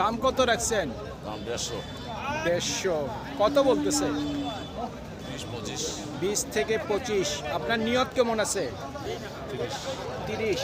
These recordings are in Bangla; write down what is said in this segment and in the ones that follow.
দাম কত রাখছেন? দাম দেড়শো। দেড়শো। কত বলতেছে? বিশ থেকে পঁচিশ। আপনার নিয়ত কেমন আছে? তিরিশ।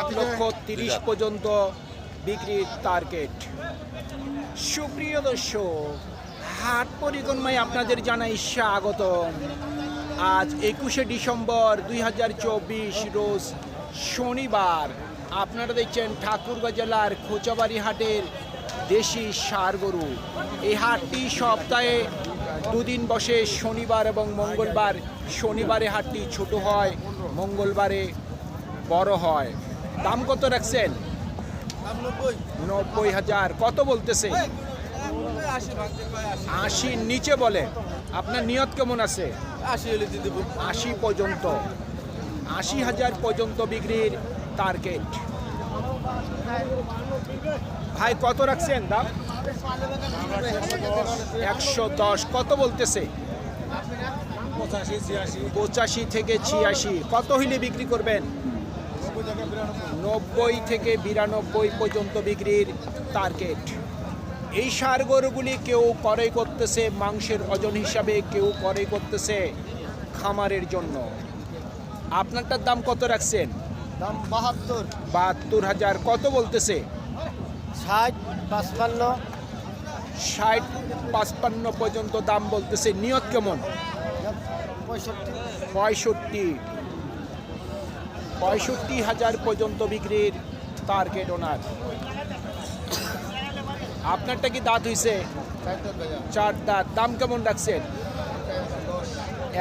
এক লক্ষ তিরিশ পর্যন্ত বিক্রির টার্গেট সুপ্রিয় দর্শক হাট পরিক্রমায় আপনাদের জানাই স্বাগতম। আজ একুশে ডিসেম্বর দুই হাজার চব্বিশ রোজ শনিবার। আপনারা দেখছেন ঠাকুরগাঁ জেলার খোঁচাবাড়ি হাটের দেশি সার গরু। এই হাটটি সপ্তাহে দুদিন বসে শনিবার এবং মঙ্গলবার। শনিবারে হাটটি ছোট হয় মঙ্গলবারে বড় হয়। দাম কত রাখছেন? নব্বই হাজার। কত বলতেছে? আশির নিচে বলে। আপনার নিয়ত কেমন আছে? আশি পর্যন্ত। আশি হাজার পর্যন্ত বিক্রির টার্গেট। ভাই, কত রাখছেন দাম একশো দশ। কত বলতেছে? পঁচাশি থেকে ছিয়াশি। কত হইলে বিক্রি করবেন? নব্বই থেকে বিরানব্বই পর্যন্ত বিক্রির টার্গেট। এই সার গরুগুলি কেউ ক্রয় করতেছে, মাংসের ওজন হিসাবে কেউ ক্রয় করতেছে খামারের জন্য। আপনারটার দাম কত রাখছেন? দাম বাহাত্তর। বাহাত্তর হাজার। কত বলতেছে? ষাট পাঁচপান্ন। ষাট পাঁচপান্ন পর্যন্ত দাম বলতেছে। নিয়ত কেমন? পঁয়ষট্টি। পঁয়ষট্টি। পঁয়ষট্টি হাজার পর্যন্ত বিক্রির টার্গেট ওনার আপনারটা কি দাঁত হইছে? চার দাঁত। দাম কেমন রাখছেন?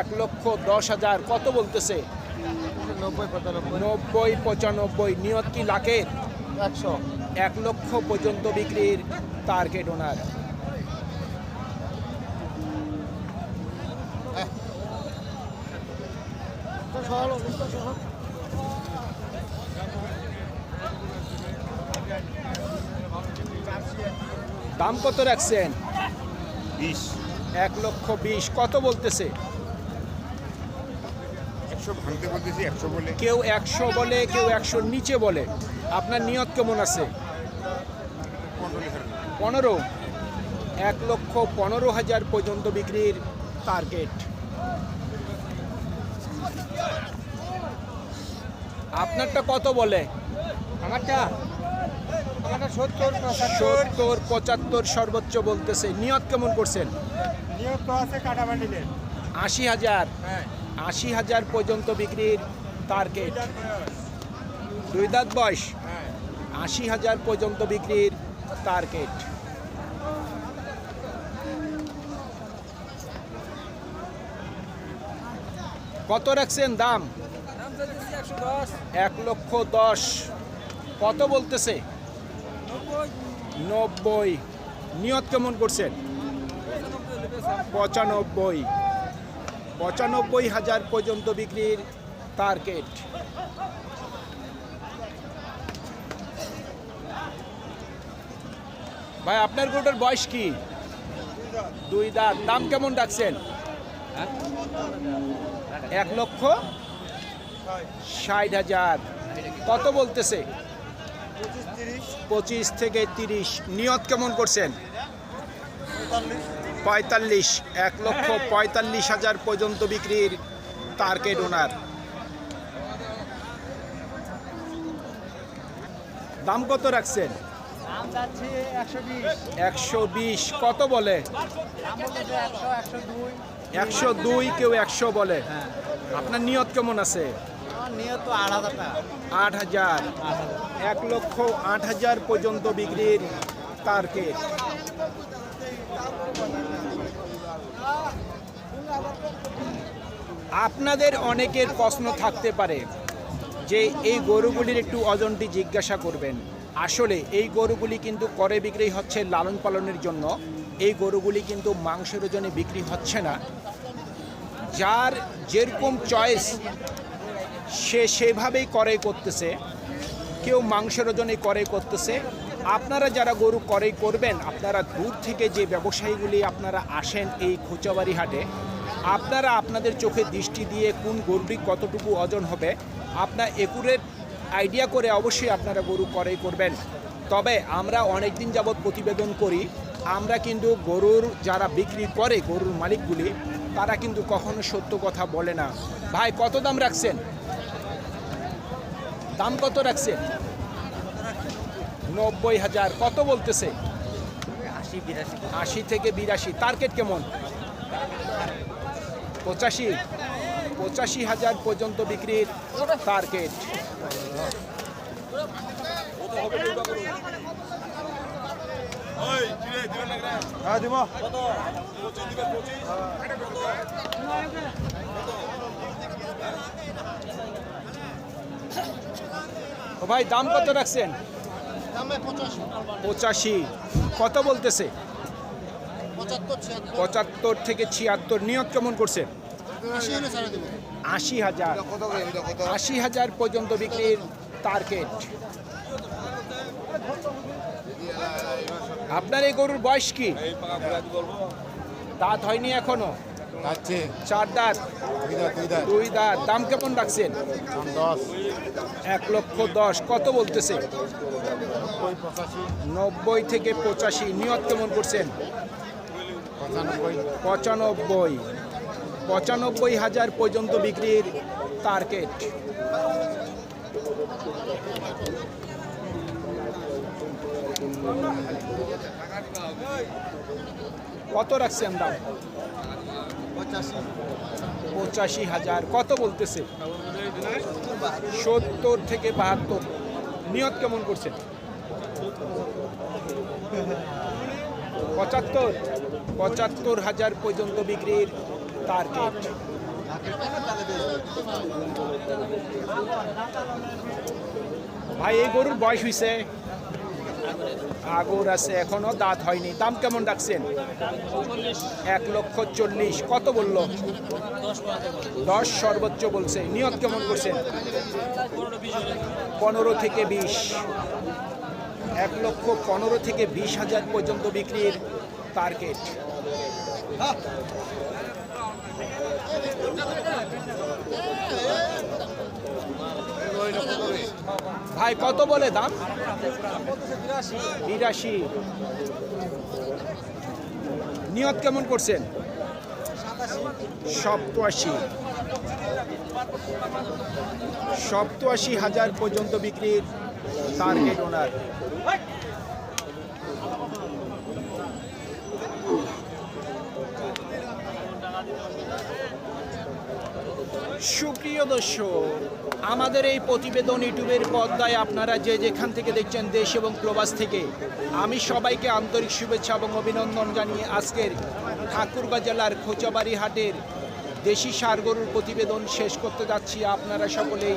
এক লক্ষ দশ হাজার। কত বলতেছে? নব্বই পঁচানব্বই। নব্বই নিয়ত কি লাখের? একশো। এক লক্ষ পর্যন্ত বিক্রির টার্গেট ওনার দাম কত রাখছেন? বিশ। এক লক্ষ বিশ। কত বলতেছে? একশো ভাঙতে বলতেছি একশো বলে। কেউ একশো বলে কেউ একশোর নিচে বলে। আপনার নিয়ত কেমন আছে? পনেরো। এক লক্ষ পনেরো হাজার পর্যন্ত বিক্রির টার্গেট আপনারটা কত বলে? আমারটা? আমারটা সত্তর সত্তর পঁচাত্তর। সর্বোচ্চ বলতেছে। নিয়ত কেমন করছেন? নিয়োগ তো আছে কাটা আশি হাজার। হ্যাঁ। আশি হাজার পর্যন্ত বিক্রির টার্গেট দুই দাঁত বয়স। হ্যাঁ। আশি হাজার পর্যন্ত বিক্রির টার্গেট কত রাখছেন দাম? এক লক্ষ দশ। কত বলতেছে? নব্বই। নিয়ত কেমন করছেন? পঁচানব্বই। পঁচানব্বই হাজার পর্যন্ত বিক্রির টার্গেট ভাই আপনার গরুটার বয়স কি? দুই দাঁত। দাম কেমন ডাকছেন এক লক্ষ ষাট হাজার। কত বলতেছে? পঁচিশ থেকে তিরিশ। নিয়ত কেমন করছেন? পঁয়তাল্লিশ এক লক্ষ পঁয়তাল্লিশ হাজার পর্যন্ত বিক্রির টার্গেট ওনার দাম কত রাখছেন? একশো বিশ। কত বলে? একশো দুই কেউ একশো বলে। আপনার নিয়ত কেমন আছে? আট হাজার এক লক্ষ আট হাজার পর্যন্ত বিক্রির টার্গেট আপনাদের অনেকের প্রশ্ন থাকতে পারে যে এই গরুগুলির একটু ওজনটি জিজ্ঞাসা করবেন। আসলে এই গরুগুলি কিন্তু করে বিক্রি হচ্ছে লালন পালনের জন্য। এই গরুগুলি কিন্তু মাংসের ওজনে বিক্রি হচ্ছে না। যার যেরকম চয়েস সে সেভাবেই করে করতেছে। কেউ মাংসের ওজনে করে করতেছে। আপনারা যারা গরু করে করবেন, আপনারা দূর থেকে যে ব্যবসায়ীগুলি আপনারা আসেন এই খোঁচাবাড়ি হাটে আপনারা আপনাদের চোখে দৃষ্টি দিয়ে কোন গরুটি কতটুকু ওজন হবে আপনার একুরেট আইডিয়া করে অবশ্যই আপনারা গরু করে করবেন। তবে আমরা অনেক দিন যাবৎ প্রতিবেদন করি আমরা কিন্তু গরুর যারা বিক্রি করে গরুর মালিকগুলি তারা কিন্তু কখনো সত্য কথা বলে না। ভাই কত দাম রাখছেন? দাম কত রাখছেন? নব্বই হাজার কত বলতেছে? আশি আশি থেকে বিরাশি টার্গেট কেমন? পঁচাশি পঁচাশি হাজার পর্যন্ত বিক্রির টার্গেট। ভাই দাম কত রাখছেন? পঁচাশি। কত বলতেছে? পঁচাত্তর থেকে ছিয়াত্তর। নিয়োগ কেমন করছেন আশি হাজার। আশি হাজার পর্যন্ত বিক্রির টার্গেট আপনার এই গরুর বয়স কি? দাঁত হয়নি এখনও? চার দাঁত। দুই দাঁত দুই দাঁত। দুই দাঁত। দাম কেমন রাখছেন? এক লক্ষ দশ। কত বলতেছে? নব্বই থেকে পঁচাশি। নিয়ত কেমন করছেন? পঁচানব্বই পঁচানব্বই হাজার পর্যন্ত বিক্রির টার্গেট কত রাখছেন আমরা? পঁচাশি হাজার। কত বলতেছে? সত্তর থেকে বাহাত্তর। নিয়ত কেমন করছেন? পঁচাত্তর পঁচাত্তর হাজার পর্যন্ত বিক্রির টার্গেট ভাই, এই গরুর বয়স হয়েছে আগর আছে, এখনও দাঁত হয়নি। দাম কেমন রাখছেন? এক লক্ষ চল্লিশ। কত বলল? দশ সর্বোচ্চ বলছে। নিয়ত কেমন করছেন? পনেরো থেকে বিশ। এক লক্ষ পনেরো থেকে বিশ হাজার পর্যন্ত বিক্রির টার্গেট। ভাই, কত বলে দাম? বিরাশি। নিয়ত কেমন করছেন? সপ্তআশি। সপ্তআশি হাজার পর্যন্ত বিক্রির টার্গেট ওনার সুপ্রিয় দর্শক, আমাদের এই প্রতিবেদন ইউটিউবের পর্দায় আপনারা যে যেখান থেকে দেখছেন দেশ এবং প্রবাস থেকে, আমি সবাইকে আন্তরিক শুভেচ্ছা এবং অভিনন্দন জানিয়ে আজকের ঠাকুরগাঁ জেলার খোঁচাবাড়ি হাটের দেশি সার গরুর প্রতিবেদন শেষ করতে যাচ্ছি। আপনারা সকলেই